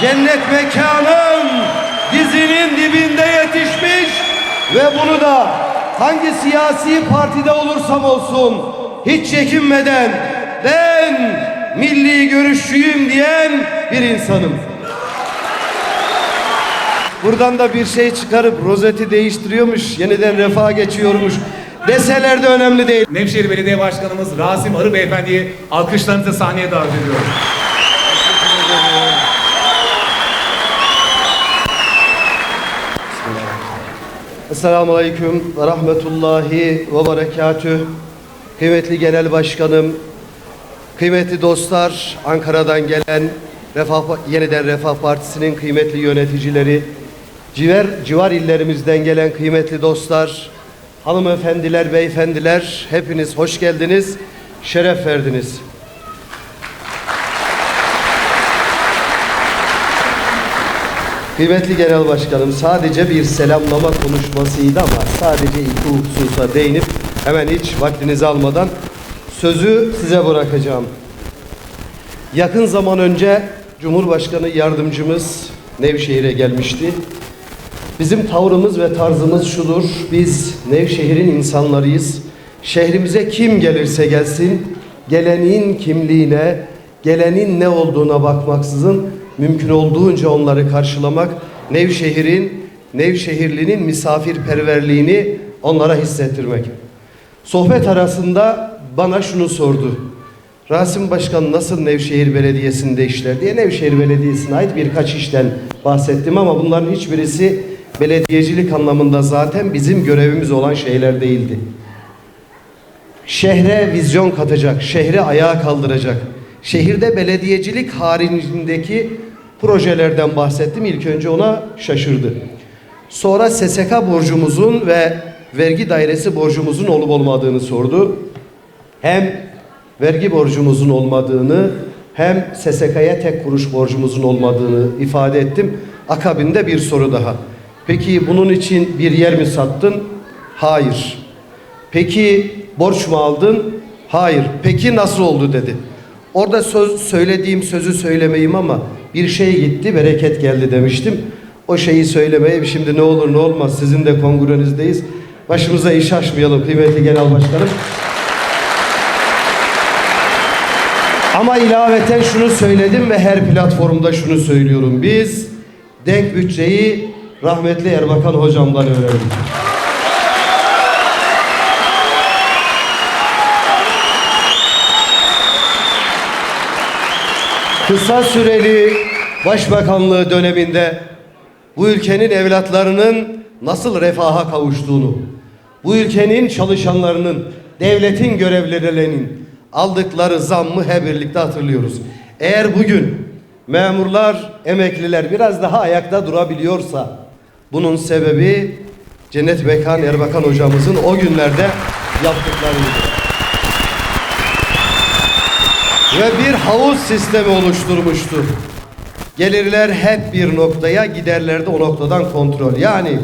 cennet mekanın dizinin dibinde yetişmiş ve bunu da hangi siyasi partide olursam olsun hiç çekinmeden ben milli görüşçüyüm diyen bir insanım. Buradan da bir şey çıkarıp rozeti değiştiriyormuş, yeniden refaha geçiyormuş deseler de önemli değil. Nevşehir Belediye Başkanımız Rasim Arı Beyefendi'yi alkışlarınızla sahneye davet ediyorum. Esselamu Aleyküm ve Rahmetullahi ve Berekatüh. Kıymetli Genel Başkanım, kıymetli dostlar, Ankara'dan gelen Refah, Yeniden Refah Partisi'nin kıymetli yöneticileri, civar, civar illerimizden gelen kıymetli dostlar, hanımefendiler, beyefendiler, hepiniz hoş geldiniz, şeref verdiniz. Kıymetli Genel Başkanım sadece bir selamlama konuşmasıydı ama sadece iki hususa değinip hemen hiç vaktinizi almadan sözü size bırakacağım. Yakın zaman önce Cumhurbaşkanı yardımcımız Nevşehir'e gelmişti. Bizim tavrımız ve tarzımız şudur. Biz Nevşehir'in insanlarıyız. Şehrimize kim gelirse gelsin, gelenin kimliğine, gelenin ne olduğuna bakmaksızın mümkün olduğunca onları karşılamak, Nevşehir'in, Nevşehirlinin misafirperverliğini onlara hissettirmek. Sohbet arasında bana şunu sordu. Rasim Başkan nasıl Nevşehir Belediyesi'nde işler diye Nevşehir Belediyesi'ne ait birkaç işten bahsettim ama bunların hiçbirisi belediyecilik anlamında zaten bizim görevimiz olan şeyler değildi. Şehre vizyon katacak, şehri ayağa kaldıracak, şehirde belediyecilik haricindeki projelerden bahsettim. İlk önce ona şaşırdı. Sonra SSK borcumuzun ve vergi dairesi borcumuzun olup olmadığını sordu. Hem vergi borcumuzun olmadığını hem SSK'ya tek kuruş borcumuzun olmadığını ifade ettim. Akabinde bir soru daha. Peki bunun için bir yer mi sattın? Hayır. Peki borç mu aldın? Hayır. Peki nasıl oldu dedi. Orada söz söylediğim sözü söylemeyeyim ama bir şey gitti bereket geldi demiştim. O şeyi söylemeyeyim şimdi ne olur ne olmaz sizin de kongrenizdeyiz. Başımıza iş açmayalım kıymetli genel başkanım. Ama ilaveten şunu söyledim ve her platformda şunu söylüyorum. Biz denk bütçeyi rahmetli Erbakan hocamdan öğrendik. Kısa süreli başbakanlığı döneminde bu ülkenin evlatlarının nasıl refaha kavuştuğunu, bu ülkenin çalışanlarının, devletin görevlilerinin aldıkları zammı hep birlikte hatırlıyoruz. Eğer bugün memurlar, emekliler biraz daha ayakta durabiliyorsa bunun sebebi Cennet Mekan Erbakan hocamızın o günlerde yaptıklarıdır. Ve bir havuz sistemi oluşturmuştu. Gelirler hep bir noktaya, giderler de o noktadan kontrol. Yani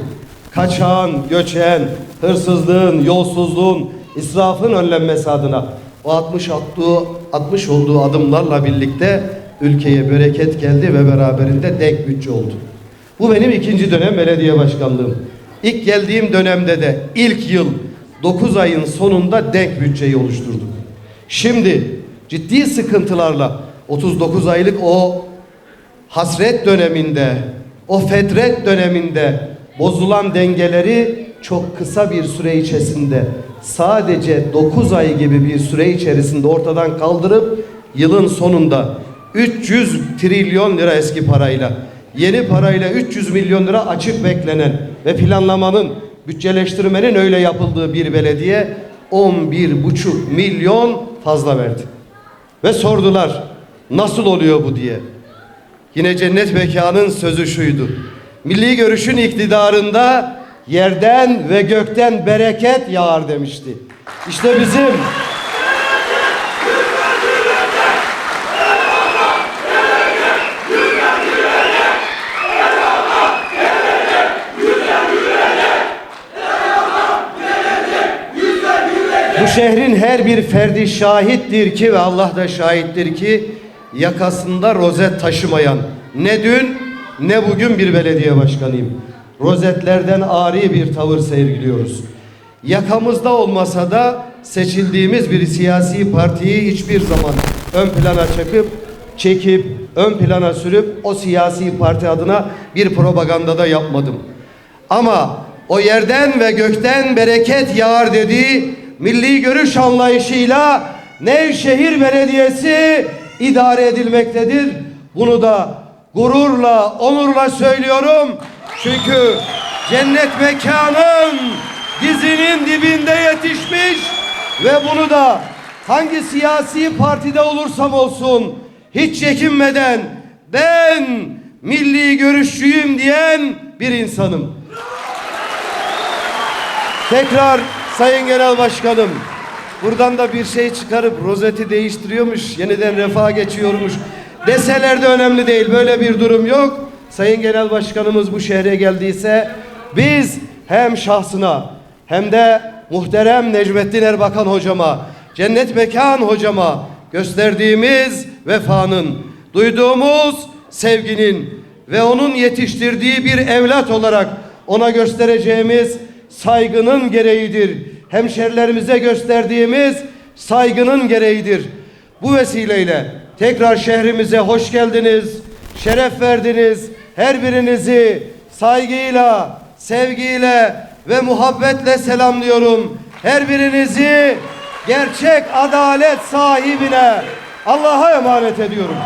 kaçağın, göçen, hırsızlığın, yolsuzluğun, israfın önlenmesi adına o 60 attığı, 60 olduğu adımlarla birlikte ülkeye bereket geldi ve beraberinde denk bütçe oldu. Bu benim ikinci dönem belediye başkanlığım. İlk geldiğim dönemde de ilk yıl 9 ayın sonunda denk bütçeyi oluşturduk. Şimdi ciddi sıkıntılarla 39 aylık o hasret döneminde, o fetret döneminde bozulan dengeleri çok kısa bir süre içerisinde sadece 9 ay gibi bir süre içerisinde ortadan kaldırıp yılın sonunda 300 trilyon lira eski parayla yeni parayla 300 milyon lira açık beklenen ve planlamanın bütçeleştirmenin öyle yapıldığı bir belediye 11,5 milyon fazla verdi. Ve sordular nasıl oluyor bu diye. Yine cennet mekanın sözü şuydu. Milli görüşün iktidarında yerden ve gökten bereket yağar demişti. İşte bizim şehrin her bir ferdi şahittir ki ve Allah da şahittir ki yakasında rozet taşımayan, ne dün ne bugün bir belediye başkanıyım. Rozetlerden ari bir tavır sergiliyoruz. Yakamızda olmasa da seçildiğimiz bir siyasi partiyi hiçbir zaman ön plana çekip çekip ön plana sürüp o siyasi parti adına bir propaganda da yapmadım. Ama o yerden ve gökten bereket yağar dediği milli görüş anlayışıyla Nevşehir Belediyesi idare edilmektedir. Bunu da gururla, onurla söylüyorum. Çünkü cennet mekanın dizinin dibinde yetişmiş ve bunu da hangi siyasi partide olursam olsun hiç çekinmeden ben milli görüşçüyüm diyen bir insanım. Tekrar Sayın Genel Başkanım, buradan da bir şey çıkarıp rozeti değiştiriyormuş, yeniden refaha geçiyormuş deseler de önemli değil. Böyle bir durum yok. Sayın Genel Başkanımız bu şehre geldiyse biz hem şahsına hem de muhterem Necmettin Erbakan hocama, Cennet Mekan hocama gösterdiğimiz vefanın, duyduğumuz sevginin ve onun yetiştirdiği bir evlat olarak ona göstereceğimiz saygının gereğidir. Hemşerilerimize gösterdiğimiz saygının gereğidir. Bu vesileyle tekrar şehrimize hoş geldiniz, şeref verdiniz. Her birinizi saygıyla, sevgiyle ve muhabbetle selamlıyorum. Her birinizi gerçek adalet sahibine Allah'a emanet ediyorum.